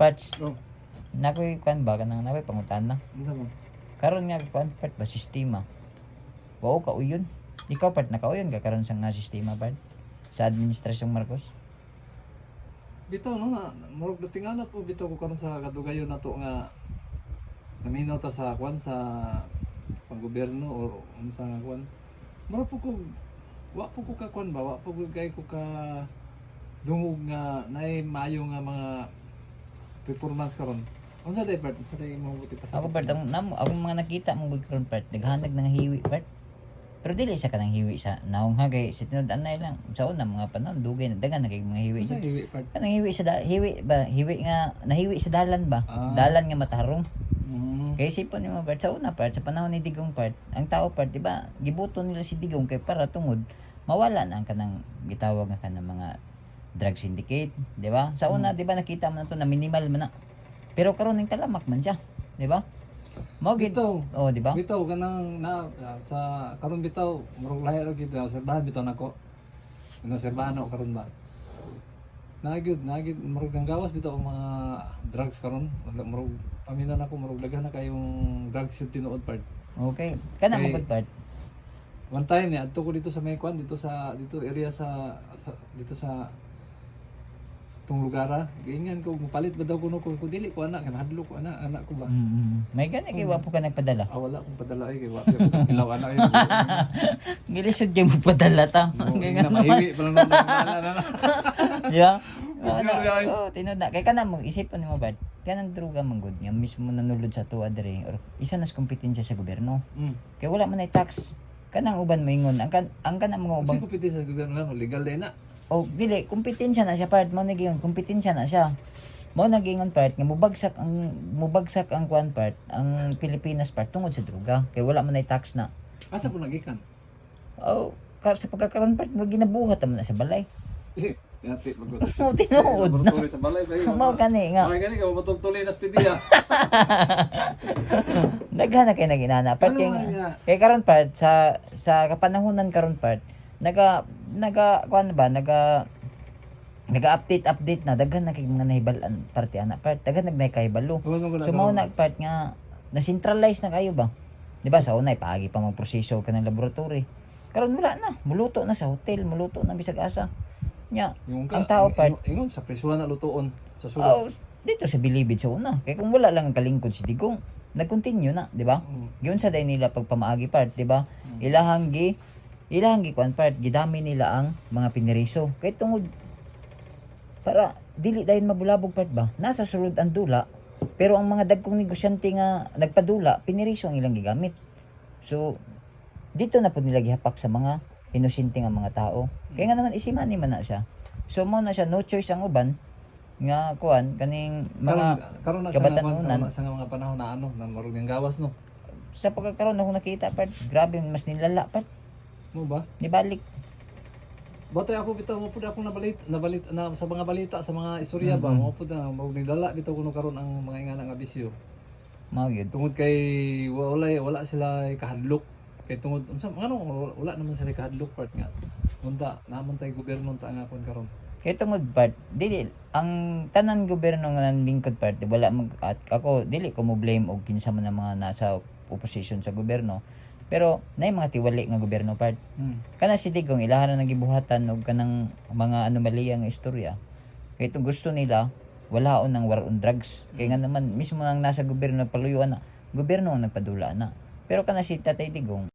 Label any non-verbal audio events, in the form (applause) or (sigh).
Parts, Oh, nakoy kuan ba kanang nakoy pangutan na. unsa man? Karon nga kuan part ba sistema. Wow ka uyon. Ikaw part nakauyon ka karon sa nga sistema part sa administrasyong Marcos. Bitaw no nga murag datingana po bitaw ko karon sa kadugayon nato nga naminaw ta sa kwan sa panggobyerno or unsa nga kwan. Murag po ko wa po ko ka kwan ba, wa po ko kay ko ka dungog nga naay maayo nga mga performance karon. Unsa day part? Unsa day mabuti pa sa Ako part ang namo ako mga nakita mong good karon part naghanag ng hiwi part. Pero dili sa kanang hiwi sa naong hagay sa tinud anay lang sa una mga panahon dugay na dagan na kay mga hiwi. Unsa gid. hiwi part? Kanang hiwi sa da, hiwi ba hiwi nga nahiwi sa dalan ba? Ah. Dalan nga matarong. Mm. Kaya isipon nimo part sa una part sa panahon ni Digong part, ang tao part di ba gibuto nila si Digong kay para tungod mawala na ang kanang gitawag nga kanang mga drug syndicate, di ba? Sa una di ba nakita man to na minimal man na. Pero karon ning talamak man siya, di ba? Mao gid. Oh, di ba? Bitaw kanang na sa karon bitaw murag lahi ra gid serbahan bitaw nako. Ano serbahan ako karon ba? Nagyud, nagyud murag ang gawas bitaw ang mga drugs karon. Murag pamina nako murag daghan na kayong drugs yung tinuod part. Okay. Kana mo good part. One time ni adto ko dito sa may kwan dito sa dito area sa, sa dito sa tong lugar ah. Gingan ko mapalit ba daw kuno ko ko dili ko anak kan hadlo ko anak anak ko ba. Mm. May gani kay wapo ka nagpadala. Ah, wala akong padala ay kay wa ko kilaw anak (laughs) ay. Gilisod yung magpadala ta. Oh, (laughs) Kaya (laughs) hindi na mahiwi pa lang nung nagmala na na. Yeah. Siguro yun. Oh, tinod na. Kaya kana mo isipan mo bad. Kanang druga man gud nga mismo nanulod sa tuwa diri or isa nas kompetensya sa gobyerno. Mm. Kaya wala man ay tax. Kanang uban moingon ang kan ang kanang mga Kasi ubang kupiti sa gobyerno legal din na. Oh dili kompetensya na siya part mo nagingon kompetensya na siya. Mo nagingon part nga mubagsak ang mubagsak ang kuan part ang Pilipinas part tungod sa druga. Kaya wala man ay tax na. Asa po nagikan? Oh, kar sa pagkakaroon part mo ginabuhat man na sa balay. Yati, mag- Mo tinuod na. Sa balay ba? (laughs) Mao kani nga. Mga gani ka, matultuloy na speediya. (laughs) Daghan na kay naginana part Ano kay kay karon part sa sa kapanahunan karon part naga naga kuan ba naga naga-update update na daghan na kay mga nahibalan parte ana part daghan nag kahibalo Huwag mo so mao na part nga na centralize na kayo ba di ba sa unay paagi pa mag proseso ka ng laboratory karon wala na muluto na sa hotel muluto na bisag asa nya ang tao, part. Ingon, sa prisuhan na lutoon. Sa sulod. oh, dito sa bilibid sa una kay kung wala lang ang kalingkod si Digong nag-continue na di ba Mm. Yun sa day nila pagpamaagi part, di ba? Mm. Ilahang gi ilahang gi kuan part, gidami nila ang mga piniriso. Kay tungod para dili dayon mabulabog part ba? Nasa sulod ang dula, pero ang mga dagkong negosyante nga nagpadula, piniriso ang ilang gigamit. So dito na po nila gihapak sa mga inosente nga mga tao. Kaya nga naman isimani man na siya. So mo na siya no choice ang uban nga kuan kaning mga karon na sa na sa mga panahon na ano, na marunong ng gawas no. sa pagkakaroon ako nakita part, grabe mas nilala part. Mo ba? Nibalik. Batay ako bitaw mo pud ako nabalit nabalit na sa mga balita sa mga istorya ba Mhm. mo pud na mo nidala bitaw kuno karon ang mga ingana nga bisyo. Mao yun. Tungod kay wala wala sila kahadlok kay tungod unsa ano wala, naman sila kahadlok part nga. Unta naman tay gobyerno unta nga kon karon. Kaya tungod part, dili, ang tanan gobyerno nga lingkod part, wala mag, at ako, dili ko mo blame og kinsa man ang mga nasa opposition sa gobyerno. Pero, na mga tiwali nga gobyerno part. Hmm. Kana si Digong, ilahan na nagibuhatan og kanang mga anomalya nga istorya. Itong gusto nila, walaon ng war on drugs. Kaya nga naman, mismo ang nasa gobyerno, paluyuan na, gobyerno ang nagpadula na. Pero kana si Tatay Digong,